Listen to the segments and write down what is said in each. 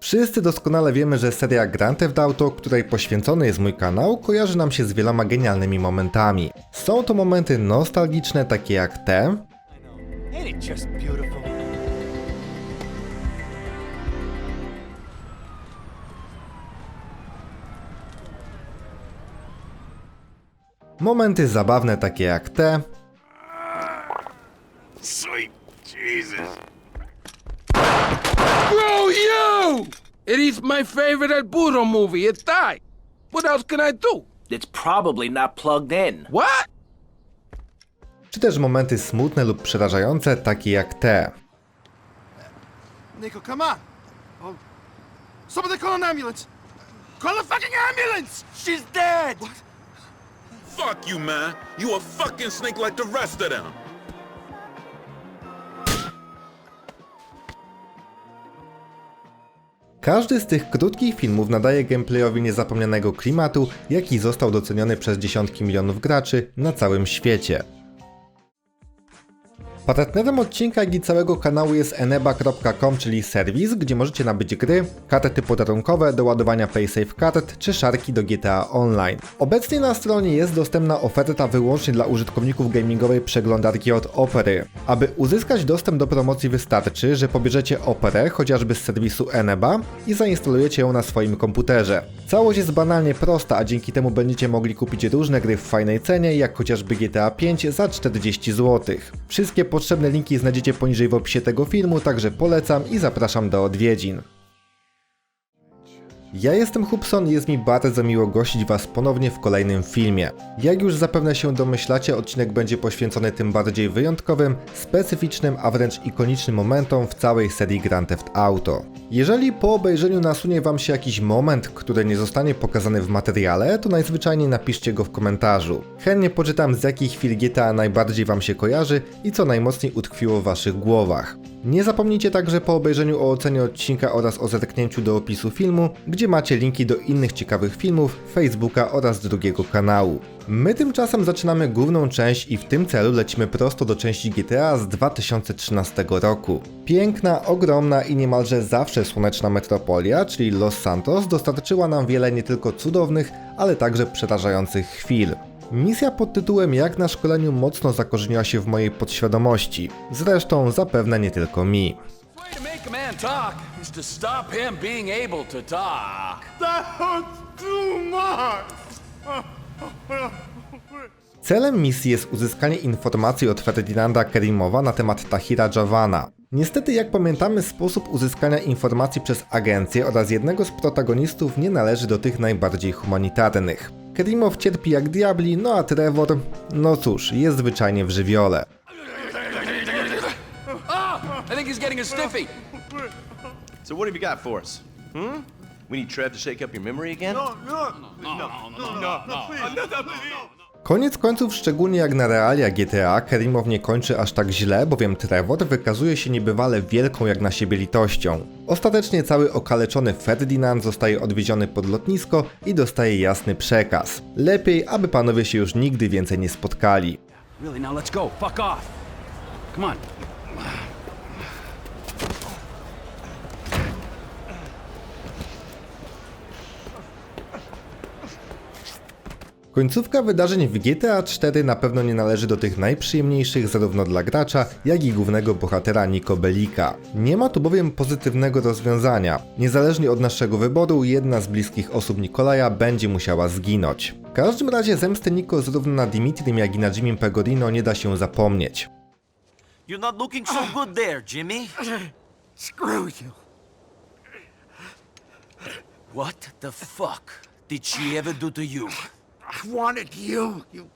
Wszyscy doskonale wiemy, że seria Grand Theft Auto, której poświęcony jest mój kanał, kojarzy nam się z wieloma genialnymi momentami. Są to momenty nostalgiczne, takie jak te, momenty zabawne, takie jak te, Sweet Jesus. Screw you! It is my favorite El Burro movie. It's tight. What else can I do? It's probably not plugged in. What? czy też momenty smutne lub przerażające, takie jak te. Nico, come on. Oh, somebody call an ambulance. Call a fucking ambulance! She's dead! What? Fuck you, man. You a fucking snake like the rest of them. Każdy z tych krótkich filmów nadaje gameplayowi niezapomnianego klimatu, jaki został doceniony przez dziesiątki milionów graczy na całym świecie. Partnerem odcinka i całego kanału jest eneba.com, czyli serwis, gdzie możecie nabyć gry, karty podarunkowe do ładowania PaySafe kart czy szarki do GTA Online. Obecnie na stronie jest dostępna oferta wyłącznie dla użytkowników gamingowej przeglądarki od Opery. Aby uzyskać dostęp do promocji wystarczy, że pobierzecie Operę chociażby z serwisu Eneba i zainstalujecie ją na swoim komputerze. Całość jest banalnie prosta, a dzięki temu będziecie mogli kupić różne gry w fajnej cenie, jak chociażby GTA 5 za 40 zł. Wszystkie potrzebne linki znajdziecie poniżej w opisie tego filmu, także polecam i zapraszam do odwiedzin. Ja jestem Hubson i jest mi bardzo miło gościć Was ponownie w kolejnym filmie. Jak już zapewne się domyślacie, odcinek będzie poświęcony tym bardziej wyjątkowym, specyficznym, a wręcz ikonicznym momentom w całej serii Grand Theft Auto. Jeżeli po obejrzeniu nasunie Wam się jakiś moment, który nie zostanie pokazany w materiale, to najzwyczajniej napiszcie go w komentarzu. Chętnie poczytam z jakich chwil GTA najbardziej Wam się kojarzy i co najmocniej utkwiło w Waszych głowach. Nie zapomnijcie także po obejrzeniu o ocenie odcinka oraz o zerknięciu do opisu filmu, gdzie macie linki do innych ciekawych filmów, Facebooka oraz drugiego kanału. My tymczasem zaczynamy główną część i w tym celu lecimy prosto do części GTA z 2013 roku. Piękna, ogromna i niemalże zawsze słoneczna metropolia, czyli Los Santos, dostarczyła nam wiele nie tylko cudownych, ale także przerażających chwil. Misja pod tytułem Jak na szkoleniu mocno zakorzeniła się w mojej podświadomości. Zresztą zapewne nie tylko mi. Celem misji jest uzyskanie informacji od Ferdinanda Kerimowa na temat Tahira Javana. Niestety, jak pamiętamy, sposób uzyskania informacji przez agencję oraz jednego z protagonistów nie należy do tych najbardziej humanitarnych. Kerimow cierpi jak diabli, no a Trevor, no cóż, jest zwyczajnie w żywiole. Ah, I think he's getting a stiffy. So what have you got for us? Hmm? We need Trev to shake up your memory again? No, no, no, no, no, no, no, please. No, no, please. Koniec końców, szczególnie jak na realia GTA, Kerimow nie kończy aż tak źle, bowiem Trevor wykazuje się niebywale wielką jak na siebie litością. Ostatecznie cały okaleczony Ferdinand zostaje odwieziony pod lotnisko i dostaje jasny przekaz. Lepiej, aby panowie się już nigdy więcej nie spotkali. Really, now let's go. Fuck off. Come on. Końcówka wydarzeń w GTA 4 na pewno nie należy do tych najprzyjemniejszych zarówno dla gracza, jak i głównego bohatera Nico Belika. Nie ma tu bowiem pozytywnego rozwiązania. Niezależnie od naszego wyboru, jedna z bliskich osób Nikolaja będzie musiała zginąć. W każdym razie zemsty Nico zarówno na Dimitrim, jak i na Jimmy Pegorino nie da się zapomnieć. You're not looking so good there, Jimmy. Screw you. What the fuck did she ever do to you? I wanted you, you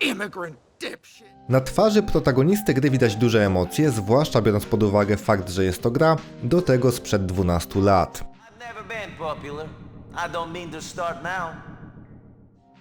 immigrant dipshit. Na twarzy protagonisty gry widać duże emocje, zwłaszcza biorąc pod uwagę fakt, że jest to gra, do tego sprzed 12 lat. I've never been popular. I don't mean to start now.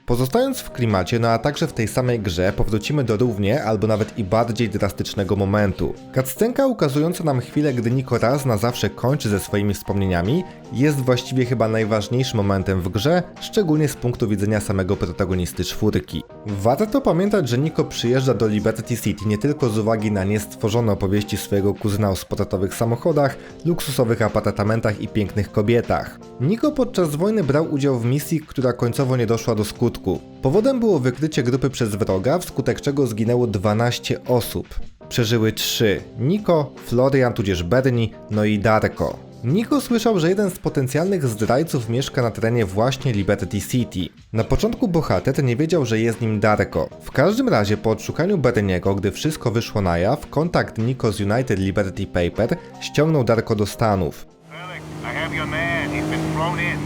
Pozostając w klimacie, no a także w tej samej grze, powrócimy do równie albo nawet i bardziej drastycznego momentu. Cutscenka ukazująca nam chwilę, gdy Niko raz na zawsze kończy ze swoimi wspomnieniami, jest właściwie chyba najważniejszym momentem w grze, szczególnie z punktu widzenia samego protagonisty czwórki. Warto pamiętać, że Niko przyjeżdża do Liberty City nie tylko z uwagi na niestworzone opowieści swojego kuzyna o sportowych samochodach, luksusowych apartamentach i pięknych kobietach. Niko podczas wojny brał udział w misji, która końcowo nie doszła do skutku. Powodem było wykrycie grupy przez wroga, wskutek czego zginęło 12 osób. Przeżyły 3: Niko, Florian tudzież Bernie, no i Darko. Niko słyszał, że jeden z potencjalnych zdrajców mieszka na terenie właśnie Liberty City. Na początku bohater nie wiedział, że jest nim Darko. W każdym razie po odszukaniu Berniego, gdy wszystko wyszło na jaw, kontakt Niko z United Liberty Paper ściągnął Darko do Stanów. Alex, I have your man. He's been flown in.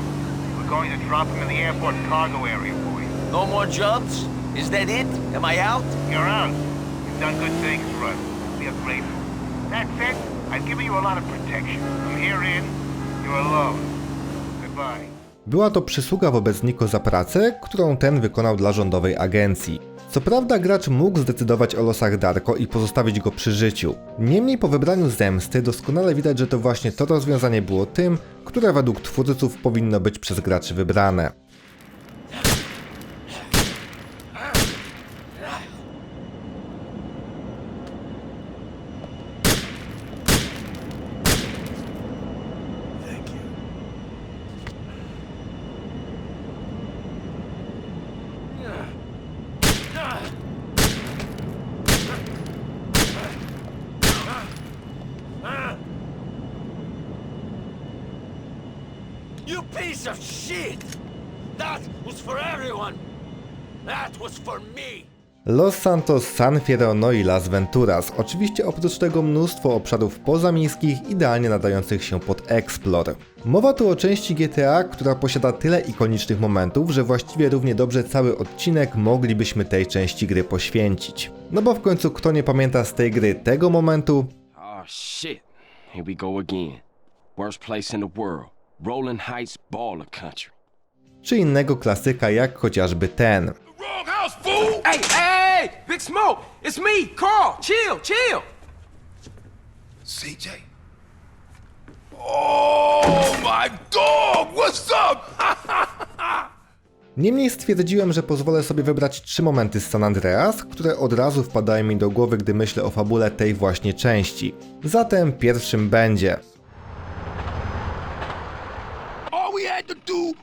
We're going to drop him in the airport cargo area. No more jobs? Is that it? Am I out? You're out. You've done good things for us. We are grateful. That said, I've given you a lot of protection. From here in, you're alone. Goodbye. Była to przysługa wobec Niko za pracę, którą ten wykonał dla rządowej agencji. Co prawda gracz mógł zdecydować o losach Darko i pozostawić go przy życiu. Niemniej po wybraniu zemsty doskonale widać, że to właśnie to rozwiązanie było tym, które według twórców powinno być przez graczy wybrane. You piece of shit! That was for everyone! That was for me! Los Santos, San Fierro, no i Las Venturas. Oczywiście oprócz tego mnóstwo obszarów pozamiejskich idealnie nadających się pod Explore. Mowa tu o części GTA, która posiada tyle ikonicznych momentów, że właściwie równie dobrze cały odcinek moglibyśmy tej części gry poświęcić. No bo w końcu kto nie pamięta z tej gry tego momentu, Oh shit. Here we go again. Worst place in the world. Rolling Heights baller country. czy innego klasyka jak chociażby ten. Wrong house, fool! Hey, hey, Big Smoke! It's me, Carl! Chill, chill! CJ. Oh my dog! What's up? Niemniej stwierdziłem, że pozwolę sobie wybrać trzy momenty z San Andreas, które od razu wpadają mi do głowy, gdy myślę o fabule tej właśnie części. Zatem pierwszym będzie All we had to do was follow the damn train, CJ.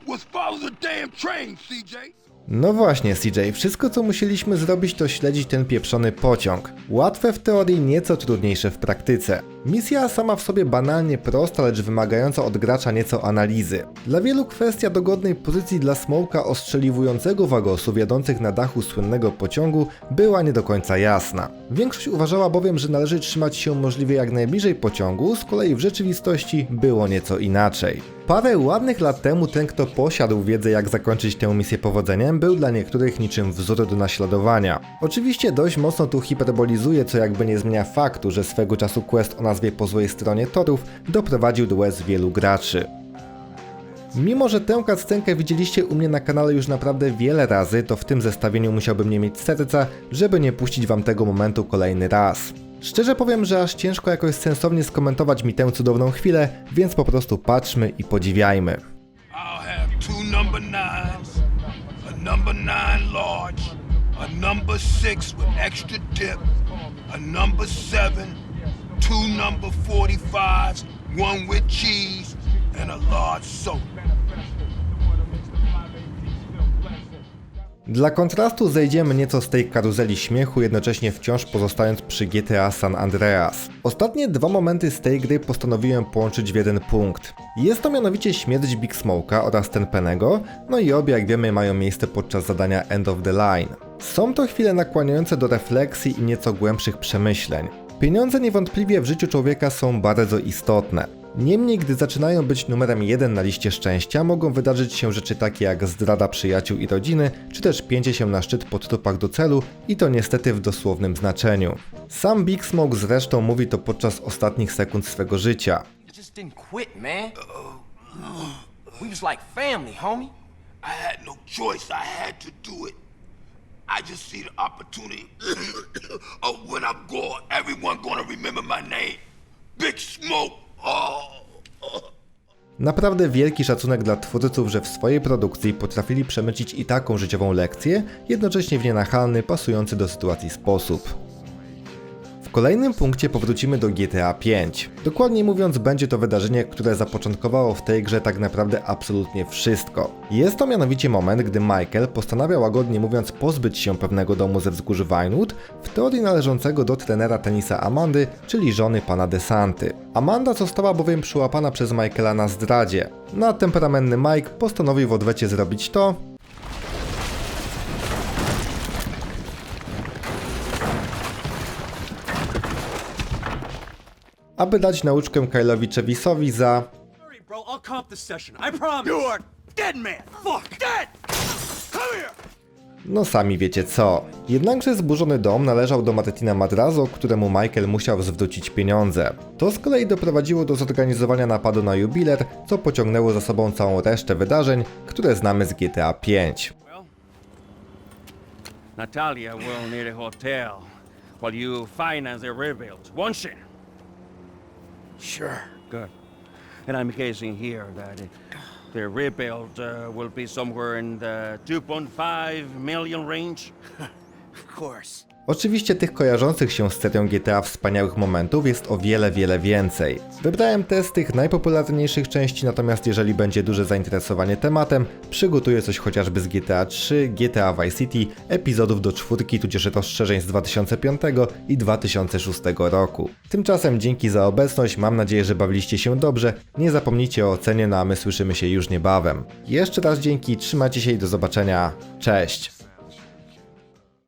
No właśnie, CJ, wszystko co musieliśmy zrobić to śledzić ten pieprzony pociąg. Łatwe w teorii, nieco trudniejsze w praktyce. Misja sama w sobie banalnie prosta, lecz wymagająca od gracza nieco analizy. Dla wielu kwestia dogodnej pozycji dla smoka ostrzeliwującego wagosów jadących na dachu słynnego pociągu była nie do końca jasna. Większość uważała bowiem, że należy trzymać się możliwie jak najbliżej pociągu, z kolei w rzeczywistości było nieco inaczej. Parę ładnych lat temu ten, kto posiadł wiedzę jak zakończyć tę misję powodzeniem, był dla niektórych niczym wzór do naśladowania. Oczywiście dość mocno tu hiperbolizuje, co jakby nie zmienia faktu, że swego czasu quest o nazwie po złej stronie torów doprowadził do łez wielu graczy. Mimo, że tę cutscenkę widzieliście u mnie na kanale już naprawdę wiele razy, to w tym zestawieniu musiałbym nie mieć serca, żeby nie puścić wam tego momentu kolejny raz. Szczerze powiem, że aż ciężko jakoś sensownie skomentować mi tę cudowną chwilę, więc po prostu patrzmy i podziwiajmy. I'll two number nines, a number nine large, a number six with extra dip, a number seven, two number 45s, one with cheese, and a large. Dla kontrastu zejdziemy nieco z tej karuzeli śmiechu, jednocześnie wciąż pozostając przy GTA San Andreas. Ostatnie dwa momenty z tej gry postanowiłem połączyć w jeden punkt. Jest to mianowicie śmierć Big Smoke'a oraz ten Penego, no i obie jak wiemy mają miejsce podczas zadania End of the Line. Są to chwile nakłaniające do refleksji i nieco głębszych przemyśleń. Pieniądze niewątpliwie w życiu człowieka są bardzo istotne. Niemniej, gdy zaczynają być numerem jeden na liście szczęścia, mogą wydarzyć się rzeczy takie jak zdrada przyjaciół i rodziny, czy też pięcie się na szczyt po trupach do celu i to niestety w dosłownym znaczeniu. Sam Big Smoke zresztą mówi to podczas ostatnich sekund swego życia. I had no choice. I had to do it. I just see the opportunity of when I'm gone, everyone gonna remember my name. Big Smoke. Oh. Naprawdę wielki szacunek dla twórców, że w swojej produkcji potrafili przemycić i taką życiową lekcję, jednocześnie w nienachalny, pasujący do sytuacji sposób. W kolejnym punkcie powrócimy do GTA V. Dokładniej mówiąc, będzie to wydarzenie, które zapoczątkowało w tej grze tak naprawdę absolutnie wszystko. Jest to mianowicie moment, gdy Michael postanawia łagodnie mówiąc pozbyć się pewnego domu ze wzgórzy Vinewood, w teorii należącego do trenera tenisa Amandy, czyli żony pana DeSanty. Amanda została bowiem przyłapana przez Michaela na zdradzie. Na temperamenny Mike postanowił w odwecie zrobić to, aby dać nauczkę Kyle'owi Chevisowi za! No sami wiecie co. Jednakże zburzony dom należał do Martina Madrazo, któremu Michael musiał zwrócić pieniądze. To z kolei doprowadziło do zorganizowania napadu na jubiler, co pociągnęło za sobą całą resztę wydarzeń, które znamy z GTA V. Natalia will need a hotel while you finance the rebuild, won't she? Sure. Good. And I'm guessing here that the rebuild uh, will be somewhere in the 2.5 million range. Of course. Oczywiście tych kojarzących się z serią GTA wspaniałych momentów jest o wiele, wiele więcej. Wybrałem te z tych najpopularniejszych części, natomiast jeżeli będzie duże zainteresowanie tematem, przygotuję coś chociażby z GTA 3, GTA Vice City, epizodów do czwórki, tudzież rozszerzeń z 2005 i 2006 roku. Tymczasem dzięki za obecność, mam nadzieję, że bawiliście się dobrze, nie zapomnijcie o ocenie, no a my słyszymy się już niebawem. Jeszcze raz dzięki, trzymajcie się i do zobaczenia, cześć!